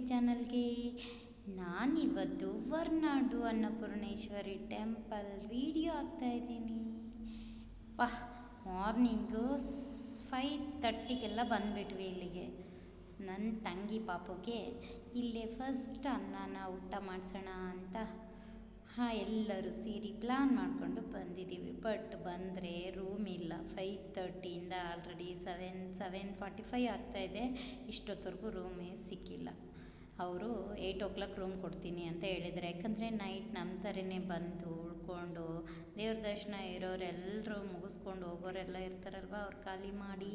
ಚಾನಲ್ಗೆ ನಾನಿವತ್ತು ವರ್ನಾಡು Annapoorneshwari temple video ಇದ್ದೀನಿ. ಪಹ್ ಮಾರ್ನಿಂಗು ಫೈವ್ ತರ್ಟಿಗೆಲ್ಲ ಬಂದುಬಿಟ್ವಿ ಇಲ್ಲಿಗೆ. ನನ್ನ ತಂಗಿ ಪಾಪುಗೆ ಇಲ್ಲೇ ಫಸ್ಟ್ ಅನ್ನನ ಊಟ ಮಾಡಿಸೋಣ ಅಂತ ಹಾಂ, ಎಲ್ಲರೂ ಸೇರಿ ಪ್ಲ್ಯಾನ್ ಮಾಡಿಕೊಂಡು ಬಂದಿದ್ದೀವಿ. ಬಟ್ ಬಂದರೆ ರೂಮ್ ಇಲ್ಲ. Five ತರ್ಟಿಯಿಂದ already seven seven forty five ಆಗ್ತಾಯಿದೆ ಇಷ್ಟೊತ್ತವರೆಗೂ ರೂಮೇ ಸಿಕ್ಕಿಲ್ಲ. ಅವರು ಏಯ್ಟ್ ಓ ಕ್ಲಾಕ್ ರೂಮ್ ಕೊಡ್ತೀನಿ ಅಂತ ಹೇಳಿದರೆ ಯಾಕಂದರೆ ನೈಟ್ ನಮ್ಮ ಥರನೇ ಬಂದು ಉಳ್ಕೊಂಡು ದೇವ್ರ ದರ್ಶನ ಇರೋರೆಲ್ಲರೂ ಮುಗಿಸ್ಕೊಂಡು ಹೋಗೋರೆಲ್ಲ ಇರ್ತಾರಲ್ವ? ಅವ್ರು ಖಾಲಿ ಮಾಡಿ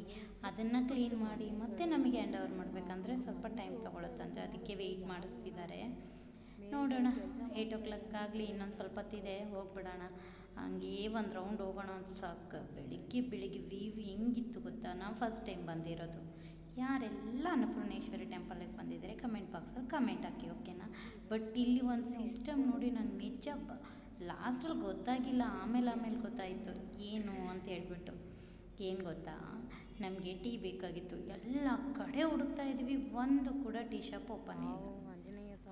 ಅದನ್ನು ಕ್ಲೀನ್ ಮಾಡಿ ಮತ್ತೆ ನಮಗೆ ಹ್ಯಾಂಡ್ ಓವರ್ ಮಾಡಬೇಕಂದ್ರೆ ಸ್ವಲ್ಪ ಟೈಮ್ ತೊಗೊಳುತ್ತಂತೆ. ಅದಕ್ಕೆ ವೆಯ್ಟ್ ಮಾಡಿಸ್ತಿದ್ದಾರೆ. ನೋಡೋಣ. ಏಯ್ಟ್ ಓ ಕ್ಲಾಕ್ ಆಗಲಿ ಇನ್ನೊಂದು ಸ್ವಲ್ಪ ಹೊತ್ತಿದೆ ಹೋಗ್ಬಿಡೋಣ. ಹಂಗೇ ಒಂದು ರೌಂಡ್ ಹೋಗೋಣ ಅಂತ ಸಾಕು. ಬೆಳಿಗ್ಗೆ ಬೆಳಿಗ್ಗೆ ವೀವ್ ಹೆಂಗಿತ್ತು ಗೊತ್ತಾ? ನಾವು ಫಸ್ಟ್ ಟೈಮ್ ಬಂದಿರೋದು. ಯಾರೆಲ್ಲ ಅನ್ನಪೂರ್ಣೇಶ್ವರಿ ಟೆಂಪಲಿಗೆ ಬಂದಿದ್ದಾರೆ ಕಮೆಂಟ್ ಬಾಕ್ಸಲ್ಲಿ ಕಮೆಂಟ್ ಹಾಕಿ ಓಕೆನಾ ಬಟ್ ಇಲ್ಲಿ ಒಂದು ಸಿಸ್ಟಮ್ ನೋಡಿ ನಂಗೆ ನಿಜ ಲಾಸ್ಟಲ್ಲಿ ಗೊತ್ತಾಗಿಲ್ಲ, ಆಮೇಲೆ ಆಮೇಲೆ ಗೊತ್ತಾಯಿತು. ಏನು ಅಂತ ಹೇಳ್ಬಿಟ್ಟು. ಏನು ಗೊತ್ತಾ? ನಮಗೆ ಟೀ ಬೇಕಾಗಿತ್ತು. ಎಲ್ಲ ಕಡೆ ಹುಡುಕ್ತಾ ಇದ್ವಿ, ಒಂದು ಕೂಡ ಟೀ ಶಾಪ್ ಓಪನ್ ಇಲ್ಲ.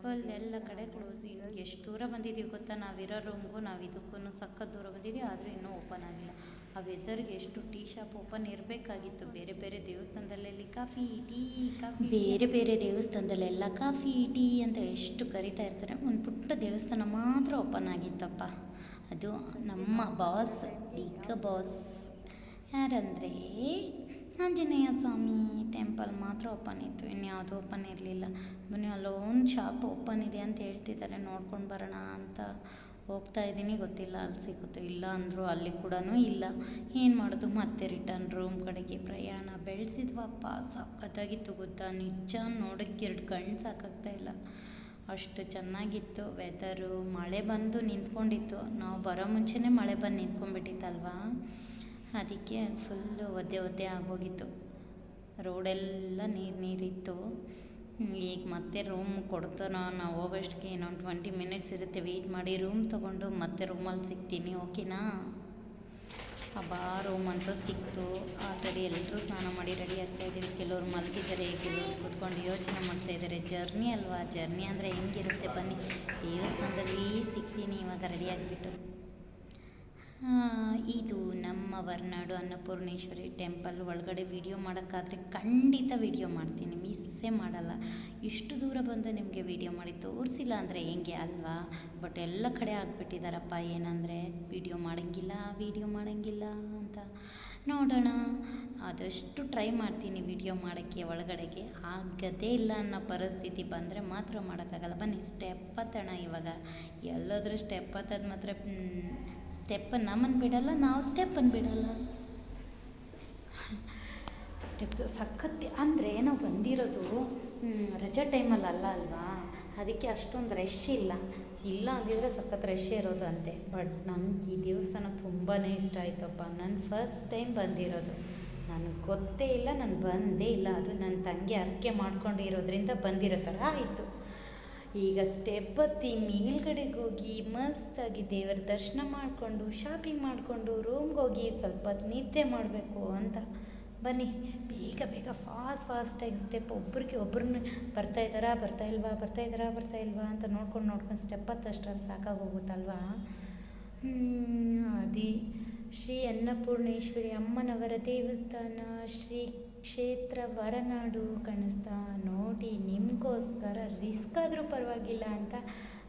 ಫುಲ್ ಎಲ್ಲ ಕಡೆ ಕ್ಲೋಸ್ ಇನ್ನು ಎಷ್ಟು ದೂರ ಬಂದಿದ್ದೀವಿ ಗೊತ್ತಾ? ನಾವಿರೋ ರೂಮ್ಗೂ ನಾವು ಇದಕ್ಕೂ ಸಖತ್ ದೂರ ಬಂದಿದ್ದೀವಿ ಆದರೂ ಇನ್ನೂ ಓಪನ್ ಆಗಿಲ್ಲ. ಆ ವೆದರ್ಗೆ ಎಷ್ಟು ಟೀ ಶಾಪ್ ಓಪನ್ ಇರಬೇಕಾಗಿತ್ತು. ಬೇರೆ ಬೇರೆ ದೇವಸ್ಥಾನದಲ್ಲೆಲ್ಲಿ ಕಾಫಿ, ಟೀ, ಕಾಫಿ ಬೇರೆ ಬೇರೆ ದೇವಸ್ಥಾನದಲ್ಲೆಲ್ಲ ಕಾಫಿ, ಟೀ ಅಂತ ಎಷ್ಟು ಕರಿತಾ ಇರ್ತಾರೆ. ಒಂದು ಪುಟ್ಟ ದೇವಸ್ಥಾನ ಮಾತ್ರ ಓಪನ್ ಆಗಿತ್ತಪ್ಪ. ಅದು ನಮ್ಮ ಬಾಸ್ ಬಿಗ್ ಬಾಸ್ ಯಾರಂದರೆ? ಆಂಜನೇಯ ಸ್ವಾಮಿ ಟೆಂಪಲ್ ಮಾತ್ರ ಓಪನ್ ಇತ್ತು. ಇನ್ಯಾವುದೂ ಓಪನ್ ಇರಲಿಲ್ಲ. ಬನ್ನಿ ಅಲ್ಲೊಂದು ಶಾಪ್ ಓಪನ್ ಇದೆ ಅಂತ ಹೇಳ್ತಿದ್ದಾರೆ. ನೋಡ್ಕೊಂಡು ಬರೋಣ ಅಂತ ಹೋಗ್ತಾ ಇದ್ದೀನಿ. ಗೊತ್ತಿಲ್ಲ ಅಲ್ಲಿ ಸಿಗುತ್ತೆ ಇಲ್ಲ ಅಂದರು ಅಲ್ಲಿ ಕೂಡ ಇಲ್ಲ. ಏನು ಮಾಡೋದು? ಮತ್ತೆ ರಿಟರ್ನ್ ರೂಮ್ ಕಡೆಗೆ ಪ್ರಯಾಣ. ಬೆಳೆಸಿದ್ವಪ್ಪ. ಸಖತ್ತಾಗಿತ್ತು ಗೊತ್ತಾ? ನಿಜ ನೋಡೋಕ್ಕೆ ಎರಡು ಕಣ್ಣು ಸಾಕಾಗ್ತಾ ಇಲ್ಲ. ಅಷ್ಟು ಚೆನ್ನಾಗಿತ್ತು ವೆದರು ಮಳೆ ಬಂದು ನಿಂತ್ಕೊಂಡಿತ್ತು. ನಾವು ಬರೋ ಮುಂಚೆನೇ ಮಳೆ ಬಂದು ನಿಂತ್ಕೊಂಡ್ಬಿಟ್ಟಿತ್ತಲ್ವಾ? ಅದಕ್ಕೆ ಫುಲ್ಲು ಒದ್ದೆ ಒದ್ದೆ ಆಗೋಗಿತ್ತು. ರೋಡೆಲ್ಲ ನೀರು ನೀರಿತ್ತು. ಈಗ ಮತ್ತೆ ರೂಮ್ ಕೊಡ್ತಾನೋ ನಾವು ಹೋಗೋಷ್ಟಕ್ಕೆ ಇನ್ನೊಂದು ಟ್ವೆಂಟಿ ಮಿನಿಟ್ಸ್ ಇರುತ್ತೆ. ವೆಯ್ಟ್ ಮಾಡಿ ರೂಮ್ ತೊಗೊಂಡು ಮತ್ತೆ ರೂಮಲ್ಲಿ ಸಿಗ್ತೀನಿ ಓಕೆನಾ ಅಬ್ಬಾ ರೂಮ್ ಅಂತೂ ಸಿಕ್ತು. ಆಲ್ರೆಡಿ ಎಲ್ಲರೂ ಸ್ನಾನ ಮಾಡಿ ರೆಡಿ ಆಗ್ತಾ ಇದ್ದೀವಿ. ಕೆಲವರು ಮಲಗಿದ್ದಾರೆ, ಕೆಲವ್ರು ಕೂತ್ಕೊಂಡು ಯೋಚನೆ ಮಾಡ್ತಾ ಇದ್ದಾರೆ. ಜರ್ನಿ ಅಲ್ವಾ? ಜರ್ನಿ ಅಂದರೆ ಹೆಂಗಿರುತ್ತೆ? ಬನ್ನಿ. ದೇವಸ್ಥಾನದಲ್ಲಿ ಸಿಗ್ತೀನಿ, ಇವಾಗ ರೆಡಿ ಆಗಿಬಿಟ್ಟು. ಇದು ನಮ್ಮ ವರ್ನಾಡು ಅನ್ನಪೂರ್ಣೇಶ್ವರಿ ಟೆಂಪಲ್ ಒಳಗಡೆ ವಿಡಿಯೋ ಮಾಡೋಕ್ಕಾದರೆ ಖಂಡಿತ ವಿಡಿಯೋ ಮಾಡ್ತೀನಿ ಮಿಸ್ಸೇ ಮಾಡಲ್ಲ. ಇಷ್ಟು ದೂರ ಬಂದು ನಿಮಗೆ ವಿಡಿಯೋ ಮಾಡಿ ತೋರಿಸಿಲ್ಲ ಅಂದರೆ ಹೆಂಗೆ ಅಲ್ವಾ? ಬಟ್ ಎಲ್ಲ ಕಡೆ ಆಗಿಬಿಟ್ಟಿದ್ದಾರಪ್ಪ ಏನಂದರೆ ವಿಡಿಯೋ ಮಾಡೋಂಗಿಲ್ಲ ವಿಡಿಯೋ ಮಾಡೋಂಗಿಲ್ಲ ಅಂತ. ನೋಡೋಣ, ಆದಷ್ಟು ಟ್ರೈ ಮಾಡ್ತೀನಿ ವಿಡಿಯೋ ಮಾಡೋಕ್ಕೆ ಒಳಗಡೆಗೆ. ಆಗದೇ ಇಲ್ಲ ಅನ್ನೋ ಪರಿಸ್ಥಿತಿ ಬಂದರೆ ಮಾತ್ರ ಮಾಡೋಕ್ಕಾಗಲ್ಲ. ಬನ್ನಿ ಸ್ಟೆಪ್ ಹತ್ತೋಣ ಇವಾಗ. ಎಲ್ಲಾದರೂ ಸ್ಟೆಪ್ ಹತ್ತೋದು ಮಾತ್ರ ಸ್ಟೆಪ್ ನಮ್ಮನ್ನು ಬಿಡಲ್ಲ, ನಾವು ಸ್ಟೆಪ್ಪನ್ನು ಬಿಡಲ್ಲ. ಸ್ಟೆಪ್ ಸಖತ್ ಅಂದರೆ ನಾವು ಬಂದಿರೋದು. ರಜಾ ಟೈಮಲ್ಲಿ ಅಲ್ಲ ಅಲ್ವಾ? ಅದಕ್ಕೆ ಅಷ್ಟೊಂದು ರಶ್ ಇಲ್ಲ. ಇಲ್ಲ ಅಂದಿದ್ರೆ ಸಖತ್ ರಶ್ ಇರೋದು ಅಂತೆ. ಬಟ್ ನನಗೆ ಈ ದೇವಸ್ಥಾನ ತುಂಬಾ ಇಷ್ಟ ಆಯ್ತಪ್ಪ. ನಾನು ಫಸ್ಟ್ ಟೈಮ್ ಬಂದಿರೋದು. ನನಗೆ ಗೊತ್ತೇ ಇಲ್ಲ, ನಾನು ಬಂದೇ ಇಲ್ಲ. ಅದು ನನ್ನ ತಂಗಿ ಅರ್ಕೆ ಮಾಡ್ಕೊಂಡಿರೋದ್ರಿಂದ ಬಂದಿರೋ ಥರ ಆಯಿತು. ಈಗ ಸ್ಟೆಪ್ ಹತ್ತಿ ಮೇಲ್ಗಡೆಗೆ ಹೋಗಿ ಮಸ್ತಾಗಿ ದೇವರ ದರ್ಶನ ಮಾಡಿಕೊಂಡು ಶಾಪಿಂಗ್ ಮಾಡಿಕೊಂಡು ರೂಮ್ಗೆ ಹೋಗಿ ಸ್ವಲ್ಪ ನಿದ್ದೆ ಮಾಡಬೇಕು ಅಂತ. ಬನ್ನಿ, ಬೇಗ ಬೇಗ ಫಾಸ್ಟ್ ಫಾಸ್ಟಾಗಿ ಸ್ಟೆಪ್ ಒಬ್ರಿಗೆ ಒಬ್ರನ್ನ ಬರ್ತಾ ಇದ್ದಾರಾ, ಬರ್ತಾ ಇಲ್ವಾ, ಬರ್ತಾ ಇದ್ದಾರಾ, ಬರ್ತಾ ಇಲ್ವಾ ಅಂತ ನೋಡ್ಕೊಂಡು ನೋಡ್ಕೊಂಡು ಸ್ಟೆಪ್ ಹತ್ತಷ್ಟರಲ್ಲಿ ಸಾಕಾಗೋಗುತ್ತಲ್ವಾ? ಅದೇ. ಶ್ರೀ ಅನ್ನಪೂರ್ಣೇಶ್ವರಿ ಅಮ್ಮನವರ ದೇವಸ್ಥಾನ, ಶ್ರೀ ಕ್ಷೇತ್ರ ವರನಾಡು ಕಾಣಿಸ್ತಾ ನೋಡಿ, ನಿಮಗೋಸ್ಕರ ರಿಸ್ಕ್ ಆದರೂ ಪರವಾಗಿಲ್ಲ ಅಂತ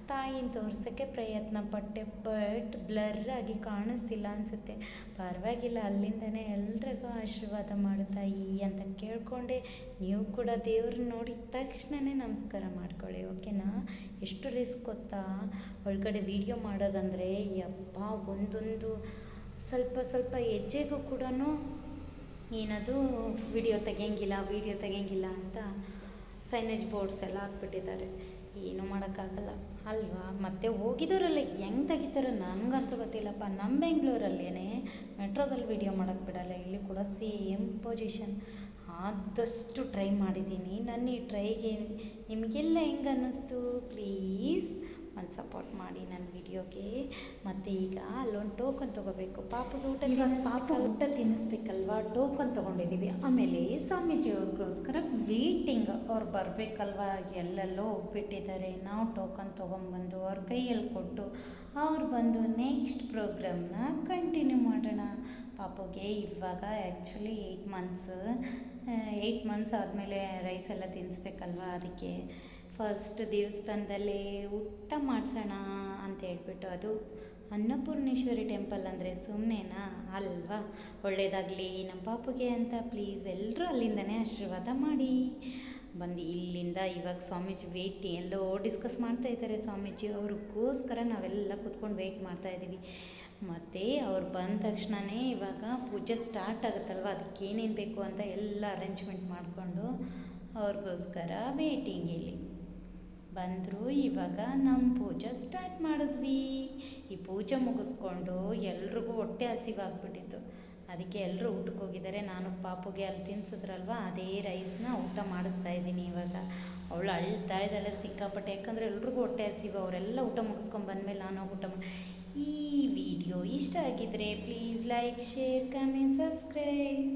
ತಾಯಿನ ತೋರ್ಸೋಕ್ಕೆ ಪ್ರಯತ್ನ ಪಟ್ಟೆ ಬಟ್ ಬ್ಲರ್ ಆಗಿ ಕಾಣಿಸ್ತಿಲ್ಲ ಅನಿಸುತ್ತೆ. ಪರವಾಗಿಲ್ಲ, ಅಲ್ಲಿಂದನೇ ಎಲ್ರಿಗೂ ಆಶೀರ್ವಾದ ಮಾಡ್ತಾಯಿ ಅಂತ ಕೇಳಿಕೊಂಡೆ. ನೀವು ಕೂಡ ದೇವ್ರನ್ನ ನೋಡಿದ ತಕ್ಷಣವೇ ನಮಸ್ಕಾರ ಮಾಡ್ಕೊಳ್ಳಿ, ಓಕೆನಾ? ಎಷ್ಟು ರಿಸ್ಕ್ ಗೊತ್ತಾ? ಒಳಗಡೆ ವೀಡಿಯೋ ಮಾಡೋದಂದರೆ, ಯಪ್ಪ, ಒಂದೊಂದು ಸ್ವಲ್ಪ ಸ್ವಲ್ಪ ಹೆಜ್ಜೆಗೂ ಕೂಡ ಏನದು ವಿಡಿಯೋ ತೆಗಿಯಂಗಿಲ್ಲ ವೀಡಿಯೋ ತೆಗಿಯಂಗಿಲ್ಲ ಅಂತ ಸೈನೇಜ್ ಬೋರ್ಡ್ಸ್ ಎಲ್ಲ ಹಾಕ್ಬಿಟ್ಟಿದ್ದಾರೆ. ಏನೂ ಮಾಡೋಕ್ಕಾಗಲ್ಲ. ಅಲ್ವಾ? ಮತ್ತೆ ಹೋಗಿದ್ದವರೆಲ್ಲ ಹೆಂಗೆ ತೆಗಿತಾರೋ ನನಗಂತೂ ಗೊತ್ತಿಲ್ಲಪ್ಪ. ನಮ್ಮ ಬೆಂಗಳೂರಲ್ಲೇ ಮೆಟ್ರೋದಲ್ಲಿ ವೀಡಿಯೋ ಮಾಡೋಕ್ಕೆ ಬಿಡಲ್ಲ. ಇಲ್ಲಿ ಕೂಡ ಸೇಮ್ ಪೊಸಿಷನ್ ಆದಷ್ಟು ಟ್ರೈ ಮಾಡಿದ್ದೀನಿ. ನನ್ನ ಈ ಟ್ರೈಗೆ ನಿಮಗೆಲ್ಲ ಹೆಂಗೆ ಅನ್ನಿಸ್ತು? ಪ್ಲೀಸ್ ಒಂದು ಸಪೋರ್ಟ್ ಮಾಡಿ ನನ್ನ ವಿಡಿಯೋಗೆ ಮತ್ತು ಈಗ ಅಲ್ಲೊಂದು ಟೋಕನ್ ತೊಗೋಬೇಕು. ಪಾಪಗೆ ಊಟ? ಪಾಪ ಊಟ ತಿನ್ನಿಸ್ಬೇಕಲ್ವಾ? ಟೋಕನ್ ತೊಗೊಂಡಿದ್ದೀವಿ ಆಮೇಲೆ ಸ್ವಾಮೀಜಿ ಅವ್ರಿಗೋಸ್ಕರ ವೇಟಿಂಗ್ ಅವ್ರು ಬರಬೇಕಲ್ವಾ? ಎಲ್ಲೆಲ್ಲೋ ಹೋಗ್ಬಿಟ್ಟಿದ್ದಾರೆ. ನಾವು ಟೋಕನ್ ತೊಗೊಂಬಂದು ಅವ್ರ ಕೈಯಲ್ಲಿ ಕೊಟ್ಟು ಅವ್ರು ಬಂದು ನೆಕ್ಸ್ಟ್ ಪ್ರೋಗ್ರಾಮ್ನ ಕಂಟಿನ್ಯೂ ಮಾಡೋಣ. ಪಾಪಗೆ ಇವಾಗ actually eight months eight months ಆದಮೇಲೆ ರೈಸ್ ಎಲ್ಲ ತಿನ್ನಿಸ್ಬೇಕಲ್ವಾ ಅದಕ್ಕೆ? ಫಸ್ಟ್ ದೇವಸ್ಥಾನದಲ್ಲೇ ಊಟ ಮಾಡಿಸೋಣ ಅಂತ ಹೇಳ್ಬಿಟ್ಟು ಅದು ಅನ್ನಪೂರ್ಣೇಶ್ವರಿ ಟೆಂಪಲ್ ಅಂದರೆ ಸುಮ್ಮನೆನಾ ಅಲ್ವಾ? ಒಳ್ಳೇದಾಗಲಿ ನಮ್ಮ ಪಾಪುಗೆ ಅಂತ ಪ್ಲೀಸ್ ಎಲ್ಲರೂ ಅಲ್ಲಿಂದನೇ ಆಶೀರ್ವಾದ ಮಾಡಿ. ಬಂದು ಇಲ್ಲಿಂದ ಇವಾಗ ಸ್ವಾಮೀಜಿ ವೆಯ್ಟ್ ಎಲ್ಲೋ ಡಿಸ್ಕಸ್ ಮಾಡ್ತಾ ಇದ್ದಾರೆ ಸ್ವಾಮೀಜಿ. ಅವ್ರಿಗೋಸ್ಕರ ನಾವೆಲ್ಲ ಕೂತ್ಕೊಂಡು ವೇಟ್ ಮಾಡ್ತಾ ಇದ್ದೀವಿ. ಮತ್ತು ಅವ್ರು ಬಂದ ತಕ್ಷಣವೇ ಇವಾಗ ಪೂಜೆ ಸ್ಟಾರ್ಟ್ ಆಗುತ್ತಲ್ವ? ಅದಕ್ಕೇನೇನು ಬೇಕು ಅಂತ ಎಲ್ಲ ಅರೇಂಜ್ಮೆಂಟ್ ಮಾಡಿಕೊಂಡು ಅವ್ರಿಗೋಸ್ಕರ ವೇಟಿಂಗ್ ಇಲ್ಲಿ. ಬಂದರು, ಇವಾಗ ನಮ್ಮ ಪೂಜೆ ಸ್ಟಾರ್ಟ್ ಮಾಡಿದ್ವಿ. ಈ ಪೂಜೆ ಮುಗಿಸ್ಕೊಂಡು ಎಲ್ರಿಗೂ ಹೊಟ್ಟೆ ಹಸಿವಾಗ್ಬಿಟ್ಟಿತ್ತು. ಅದಕ್ಕೆ ಎಲ್ಲರೂ ಊಟಕ್ಕೆ ಹೋಗಿದ್ದಾರೆ. ನಾನು ಪಾಪುಗೆ ಅಲ್ಲಿ ತಿನ್ಸಿದ್ರಲ್ವ, ಅದೇ ರೈಸ್ನ ಊಟ ಮಾಡಿಸ್ತಾ ಇದ್ದೀನಿ ಇವಾಗ. ಅವಳು ಅಳ್ತಾ ಇದ್ದಾಳೆ ಸಿಕ್ಕಾಪಟ್ಟೆ. ಯಾಕಂದರೆ ಎಲ್ರಿಗೂ ಹೊಟ್ಟೆ ಹಸಿವು, ಅವರೆಲ್ಲ ಊಟ ಮುಗಿಸ್ಕೊಂಡು ಬಂದಮೇಲೆ ನಾನು ಊಟ ಈ ವಿಡಿಯೋ ಇಷ್ಟ ಆಗಿದ್ರೆ please like share comment subscribe